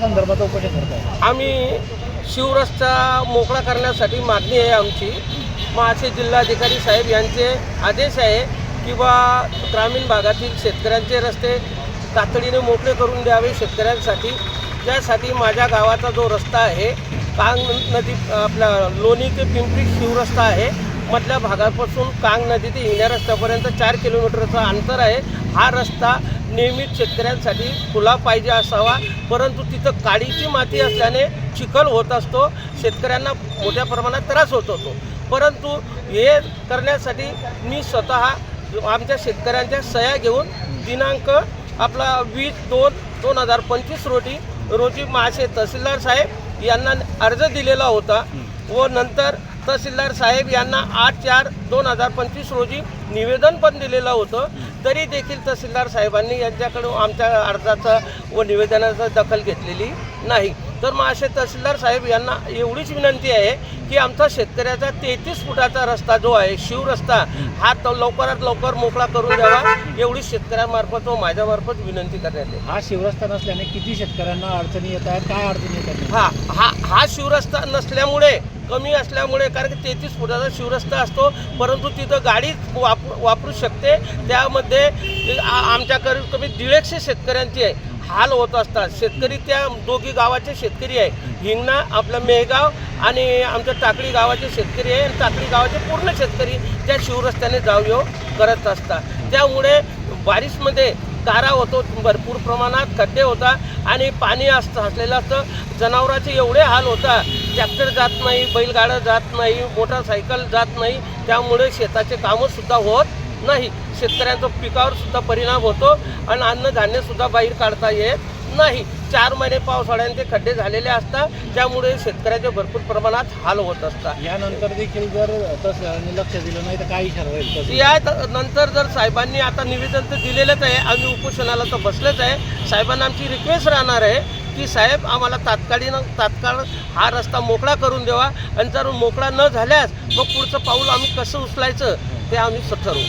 संदर्भात उपोषण करताय आम्ही शिवरस्ता मोकळा करण्यासाठी मागणी आहे आमची. माझे जिल्हाधिकारी साहेब यांचे आदेश आहे किंवा ग्रामीण भागातील शेतकऱ्यांचे रस्ते तातडीने मोकळे करून द्यावे शेतकऱ्यांसाठी. त्यासाठी माझ्या गावाचा जो रस्ता आहे कांग नदी आपला लोणी ते पिंपरी शिवरस्ता आहे. मधल्या भागापासून कांग नदी ते हिंगण्या रस्त्यापर्यंत चार किलोमीटरचं अंतर आहे. हा रस्ता नियमित शेतकऱ्यांसाठी खुला पाहिजे असावा परंतु तिथं काळीची माती असल्याने चिखल होत असतो शेतकऱ्यांना मोठ्या प्रमाणात त्रास होत होतो. परंतु हे करण्यासाठी मी स्वतः आमच्या शेतकऱ्यांच्या सह्या घेऊन दिनांक आपला वीस दोन दोन हजार पंचवीस रोजी रोजी महाशे तहसीलदार साहेब यांना अर्ज दिलेला होता व नंतर तहसीलदार साहेब यांना आठ चार दोन हजार पंचवीस रोजी निवेदन पण दिलेलं होतं. तरी देखील तहसीलदार साहेबांनी यांच्याकडून आमच्या अर्जाचं व निवेदनाचं दखल घेतलेली नाही. तर मग असे तहसीलदार साहेब यांना एवढीच विनंती आहे की आमचा शेतकऱ्याचा तेहतीस फुटाचा रस्ता जो आहे शिवरस्ता हा तो लवकरात लवकर मोकळा करून द्यावा एवढी शेतकऱ्यांमार्फत व माझ्यामार्फत विनंती करण्यात येते हा शिवरस्ता नसल्याने किती शेतकऱ्यांना अडचणी येत आहेत काय अडचणी येत आहेत? हा हा हा शिवरस्ता नसल्यामुळे कमी असल्यामुळे कारण की तेहतीस फुटाचा शिवरस्ता असतो परंतु तिथं गाडी वापरू वापरू शकते. त्यामध्ये आमच्या आमच्याकडे कमी दीडशे शेतकऱ्यांची आहे. हाल होत असतात. शेतकरी त्या दोघी गावाचे शेतकरी आहे. हिंगणा आपलं मेहगाव आणि आमच्या टाकळी गावाचे शेतकरी आहे. आणि टाकळी गावाचे पूर्ण शेतकरी त्या शिवरस्त्याने जाऊ येऊ करत असतात. त्यामुळे बारिशमध्ये गारा होतो भरपूर प्रमाणात खड्डे होता आणि पाणी असतं असलेलं असतं. जनावराचे एवढे हाल होता. ट्रॅक्टर जात नाही बैलगाडा जात नाही मोटरसायकल जात नाही. त्यामुळे शेताचे कामंसुद्धा होत नाही. शेतकऱ्यांचा पिकावर सुद्धा परिणाम होतो आणि अन्नधान्य सुद्धा बाहेर काढता येत नाही. चार महिने पावसाळ्याने ते खड्डे झालेले असतात त्यामुळे शेतकऱ्याचे भरपूर प्रमाणात हाल होत असतात. यानंतर देखील जर तसं लक्ष दिलं नाही तर राहील तसं? या नंतर जर साहेबांनी आता निवेदन तर दिलेलंच आहे आम्ही उपोषणाला तर बसलेच आहे. साहेबांना आमची रिक्वेस्ट राहणार आहे की साहेब आम्हाला तात्काळीन तात्काळ हा रस्ता मोकळा करून द्यावा आणि जर मोकळा न झाल्यास मग पुढचं पाऊल आम्ही कसं उचलायचं ते आम्ही ठरवू.